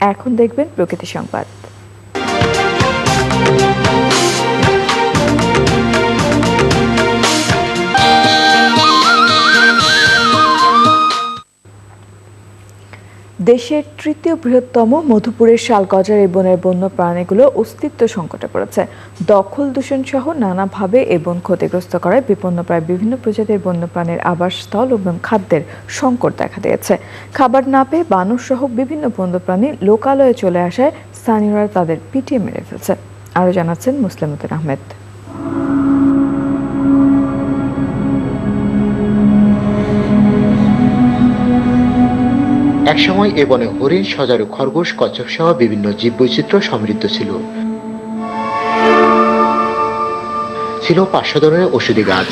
এখন দেখবেন প্রকৃতি সংবাদ। দেশের তৃতীয় বৃহত্তম মধুপুরের শালগজার এই বনের বন্য প্রাণীগুলো অস্তিত্ব সংকটে পড়েছে। দখল দূষণ সহ নানাভাবে এই বন ক্ষতিগ্রস্ত করায় বিপন্ন প্রায় বিভিন্ন প্রজাতির বন্যপ্রাণীর আবাসস্থল এবং খাদ্যের সংকট দেখা দিয়েছে। খাবার না পেয়ে বানর সহ বিভিন্ন বন্যপ্রাণী লোকালয়ে চলে আসায় স্থানীয়রা তাদের পিটিয়ে মেরে ফেলছে। আরও জানাচ্ছেন মুসলিমুদ্দিন আহমেদ। একসময় এ বনে হরিণ, সজারু, খরগোশ, কচ্ছপ সহ বিভিন্ন জীববৈচিত্র্য সমৃদ্ধ ছিল। ছিল পাঁচশো ধরনের ওষুধি গাছ।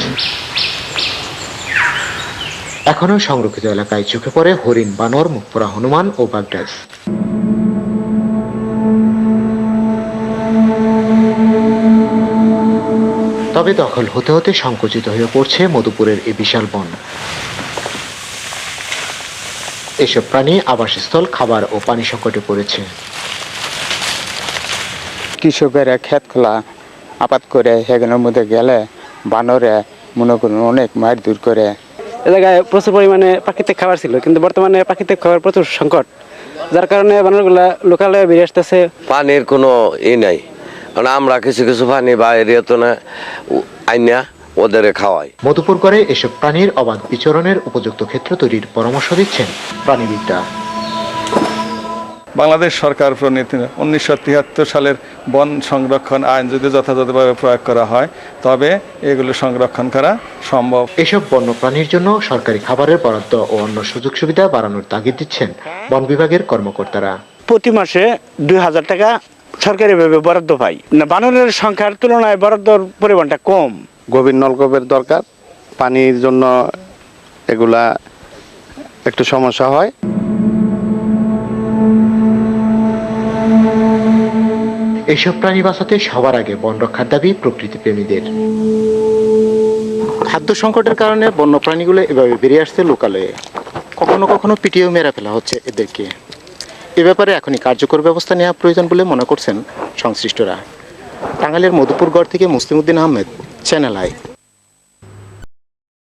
এখনও সংরক্ষিত এলাকায় চোখে পড়ে হরিণ, বানর মুখপোড়া হনুমান ও বাগডাস তবে দখল হতে হতে সংকুচিত হয়ে পড়ছে মধুপুরের এই বিশাল বন। এসব প্রাণী আবাসস্থল খাবার ও পানি সংকটে পড়েছে। কৃষকেরা ক্ষেত খোলা আপাত করে সেখানের মধ্যে গেলে বানরে মনে করুন অনেক মার দূর করে। এ জায়গায় প্রচুর পরিমাণে প্রাকৃতিক খাবার ছিল কিন্তু বর্তমানে প্রাকৃতিক খাবার প্রচুর সংকট যার কারণে বানরগুলা লোকালয়ে বেরিয়ে আসতেছে। পানির কোনো ই নাই কারণ আমরা কিছু কিছু পানি বাইরে তো না আইনা ওদের খাওয়াই। মধুপুর করে এসব প্রাণীর অবাধ বিচরণের উপযুক্ত ক্ষেত্র তৈরির পরামর্শ দিচ্ছেন প্রাণীবিদরা। বাংলাদেশ সরকার প্রণীত উনিশশো তিয়াত্তর সালের বন সংরক্ষণ আইন যদি যথাযথভাবে প্রয়োগ করা হয় তবে এগুলো সংরক্ষণ করা সম্ভব। এসব বন্য প্রাণীর জন্য সরকারি খাবারের বরাদ্দ ও অন্য সুযোগ সুবিধা বাড়ানোর তাগিদ দিচ্ছেন বন বিভাগের কর্মকর্তারা। প্রতি মাসে দুই হাজার টাকা সরকারিভাবে বরাদ্দ পাই। না বানরের সংখ্যার তুলনায় বরাদ্দর পরিমাণটা কম। গভীর নলকূপের দরকার। পানির জন্য এগুলা একটু সমস্যা হয়। এসব প্রাণী বাঁচাতে সবার আগে বন রক্ষার দাবি প্রকৃতি প্রেমীদের। খাদ্য সংকটের কারণে বন্য প্রাণীগুলো এভাবে বেরিয়ে আসছে লোকালয়ে। কখনো কখনো পিটিয়েও মেরা ফেলা হচ্ছে এদেরকে। এ ব্যাপারে এখনই কার্যকর ব্যবস্থা নেওয়া প্রয়োজন বলে মনে করছেন সংশ্লিষ্টরা। টাঙ্গাইলের মধুপুরগড় থেকে মুসলিমউদ্দিন আহমেদ channel I.